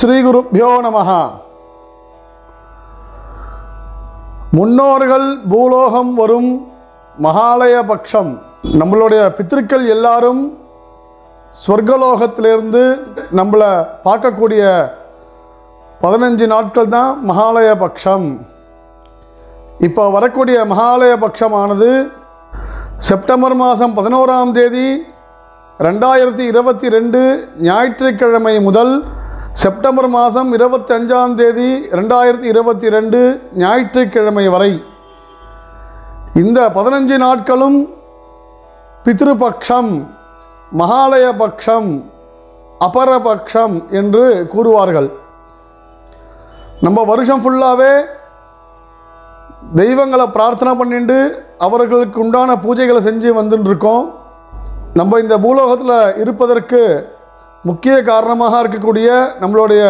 ஸ்ரீ குருப்பியோ நமஹ முன்னோர்கள் பூலோகம் வரும் மகாலய பட்சம் நம்மளுடைய பித்திருக்கள் எல்லாரும் சொர்க்கலோகத்திலிருந்து நம்மளை பார்க்கக்கூடிய பதினஞ்சு நாட்கள் தான் மகாலய பட்சம் இப்போ வரக்கூடிய மகாலய பட்சமானது செப்டம்பர் மாதம் பதினோராம் தேதி ரெண்டாயிரத்தி இருபத்தி ரெண்டு ஞாயிற்றுக்கிழமை முதல் செப்டம்பர் மாதம் இருபத்தி அஞ்சாம் தேதி ரெண்டாயிரத்தி இருபத்தி ரெண்டு ஞாயிற்றுக்கிழமை வரை இந்த பதினஞ்சு நாட்களும் பித்ருபக்ஷம் மகாலய பக்ஷம் அபரபக்ஷம் என்று கூறுவார்கள். நம்ம வருஷம் ஃபுல்லாகவே தெய்வங்களை பிரார்த்தனை பண்ணிட்டு அவர்களுக்கு உண்டான பூஜைகளை செஞ்சு வந்துட்டுருக்கோம் நம்ம இந்த பூலோகத்தில் இருப்பதற்கு முக்கிய காரணமாக இருக்கக்கூடிய நம்மளுடைய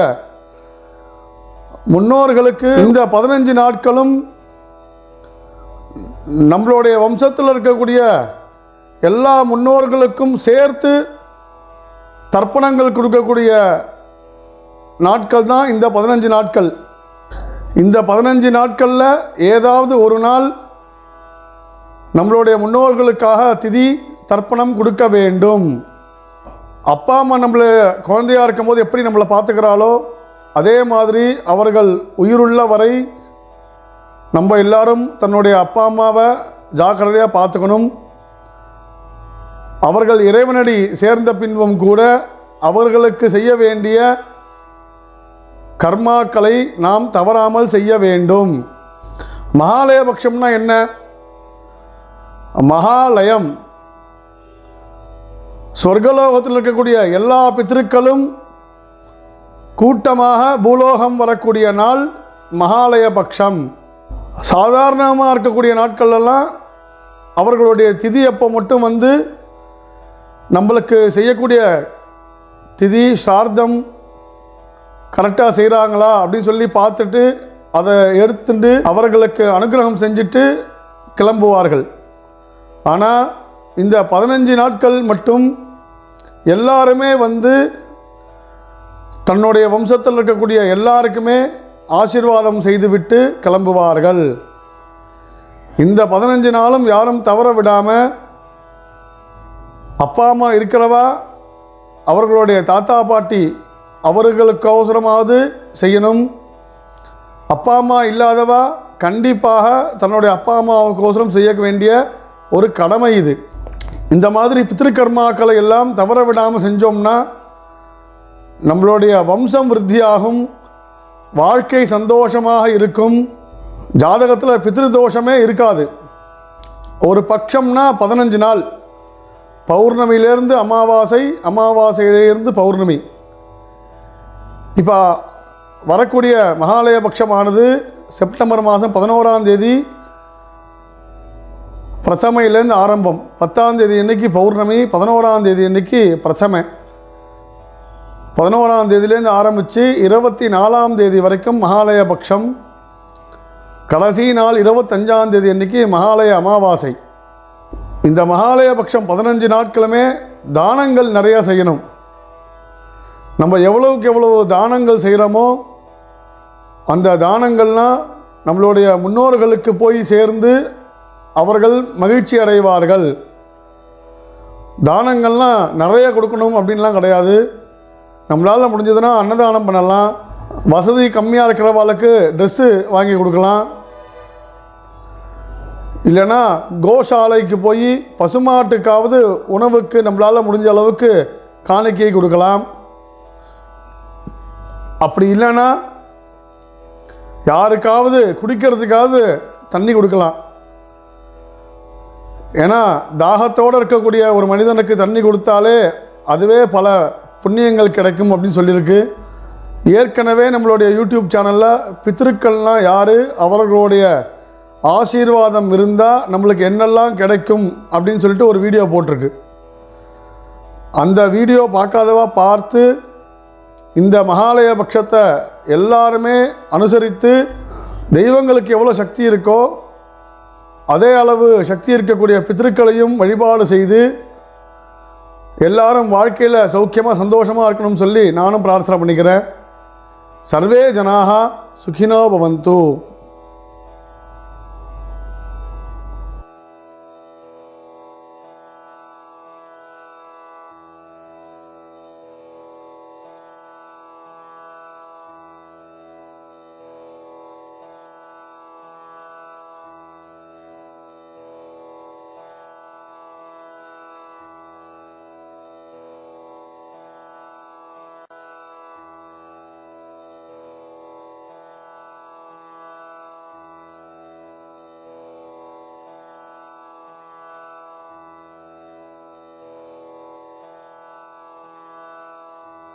முன்னோர்களுக்கு இந்த பதினஞ்சு நாட்களும் நம்மளுடைய வம்சத்தில் இருக்கக்கூடிய எல்லா முன்னோர்களுக்கும் சேர்த்து தர்ப்பணங்கள் கொடுக்கக்கூடிய நாட்கள் தான் இந்த பதினஞ்சு நாட்கள். இந்த பதினஞ்சு நாட்களில் ஏதாவது ஒரு நாள் நம்மளுடைய முன்னோர்களுக்காக திதி தர்ப்பணம் கொடுக்க வேண்டும். அப்பா அம்மா நம்மளை குழந்தையாக இருக்கும்போது எப்படி நம்மளை பார்த்துக்கிறாளோ அதே மாதிரி அவர்கள் உயிருள்ள வரை நம்ம எல்லாரும் தன்னுடைய அப்பா அம்மாவை ஜாக்கிரதையாக பார்த்துக்கணும். அவர்கள் இறைவனடி சேர்ந்த பின்பும் கூட அவர்களுக்கு செய்ய வேண்டிய கர்மாக்களை நாம் தவறாமல் செய்ய வேண்டும். மகாலயபக்ஷம்னா என்ன? மகாலயம். சொர்க்கலோகத்தில் இருக்கக்கூடிய எல்லா பித்திருக்களும் கூட்டமாக பூலோகம் வரக்கூடிய நாள் மகாலய பட்சம் சாதாரணமாக இருக்கக்கூடிய நாட்கள்லாம் அவர்களுடைய திதி அப்போ மட்டும் வந்து நம்மளுக்கு செய்யக்கூடிய திதி சார்த்தம் கரெக்டாக செய்கிறாங்களா அப்படின்னு சொல்லி பார்த்துட்டு அதை எடுத்துட்டு அவர்களுக்கு அனுகிரகம் செஞ்சுட்டு கிளம்புவார்கள். ஆனால் இந்த பதினஞ்சு நாட்கள் மட்டும் எல்லாருமே வந்து தன்னுடைய வம்சத்தில் இருக்கக்கூடிய எல்லாருக்குமே ஆசீர்வாதம் செய்துவிட்டு கிளம்புவார்கள். இந்த பதினஞ்சு நாளும் யாரும் தவற விடாமல் அப்பா அம்மா இருக்கிறவா? அவர்களுடைய தாத்தா பாட்டி அவர்களுக்கு அவசரமாவது செய்யணும். அப்பா அம்மா இல்லாதவா? கண்டிப்பாக தன்னுடைய அப்பா அம்மாவுக்கு அவசரம் செய்ய வேண்டிய ஒரு கடமை இது. இந்த மாதிரி பித்திருக்கர்மாக்களை எல்லாம் தவற விடாமல் செஞ்சோம்னா நம்மளுடைய வம்சம் விருத்தியாகும் வாழ்க்கை சந்தோஷமாக இருக்கும் ஜாதகத்தில் பித்ரு தோஷமே இருக்காது. ஒரு பட்சம்னா பதினஞ்சு நாள். பௌர்ணமியிலேருந்து அமாவாசை அமாவாசையிலேருந்து பௌர்ணமி. இப்போ வரக்கூடிய மகாலய பட்சமானது செப்டம்பர் மாதம் பதினோராம் தேதி பிரதமையிலேருந்து ஆரம்பம். பத்தாம் தேதி அன்னைக்கு பௌர்ணமி பதினோராம் தேதி அன்னைக்கு பிரசமை பதினோராம் தேதியிலேருந்து ஆரம்பித்து இருபத்தி நாலாம் தேதி வரைக்கும் மகாலய பட்சம் கடைசி நாள் இருபத்தஞ்சாம் தேதி அன்னைக்கு மகாலய அமாவாசை. இந்த மகாலய பட்சம் பதினஞ்சு நாட்களுமே தானங்கள் நிறையா செய்யணும். நம்ம எவ்வளவுக்கு எவ்வளவு தானங்கள் செய்கிறோமோ அந்த தானங்கள்லாம் நம்மளுடைய முன்னோர்களுக்கு போய் சேர்ந்து அவர்கள் மகிழ்ச்சி அடைவார்கள். தானங்கள்லாம் நிறைய கொடுக்கணும் அப்படின்லாம் கிடையாது. நம்மளால் முடிஞ்சதுன்னா அன்னதானம் பண்ணலாம். வசதி கம்மியாக இருக்கிறவாளுக்கு ட்ரெஸ்ஸு வாங்கி கொடுக்கலாம். இல்லைன்னா கோசாலைக்கு போய் பசுமாட்டுக்காவது உணவுக்கு நம்மளால் முடிஞ்ச அளவுக்கு காணிக்கை கொடுக்கலாம். அப்படி இல்லைன்னா யாருக்காவது குடிக்கிறதுக்காவது தண்ணி கொடுக்கலாம். ஏன்னா தாகத்தோடு இருக்கக்கூடிய ஒரு மனிதனுக்கு தண்ணி கொடுத்தாலே அதுவே பல புண்ணியங்கள் கிடைக்கும் அப்படின்னு சொல்லியிருக்கு. ஏற்கனவே நம்மளுடைய யூடியூப் சேனலில் பித்திருக்கள்லாம் யார் அவர்களுடைய ஆசீர்வாதம் இருந்தால் நம்மளுக்கு என்னெல்லாம் கிடைக்கும் அப்படின்னு சொல்லிட்டு ஒரு வீடியோ போட்டிருக்கு. அந்த வீடியோ பார்க்காதவா பார்த்து இந்த மகாலய பட்சத்தை எல்லாருமே அனுசரித்து தெய்வங்களுக்கு எவ்வளோ சக்தி இருக்கோ அதே அளவு சக்தி இருக்கக்கூடிய பித்திருக்களையும் வழிபாடு செய்து எல்லாரும் வாழ்க்கையில் சௌக்கியமாக சந்தோஷமாக இருக்கணும்னு சொல்லி நானும் பிரார்த்தனை பண்ணிக்கிறேன். சர்வே ஜனாக சுகினோ பவந்து.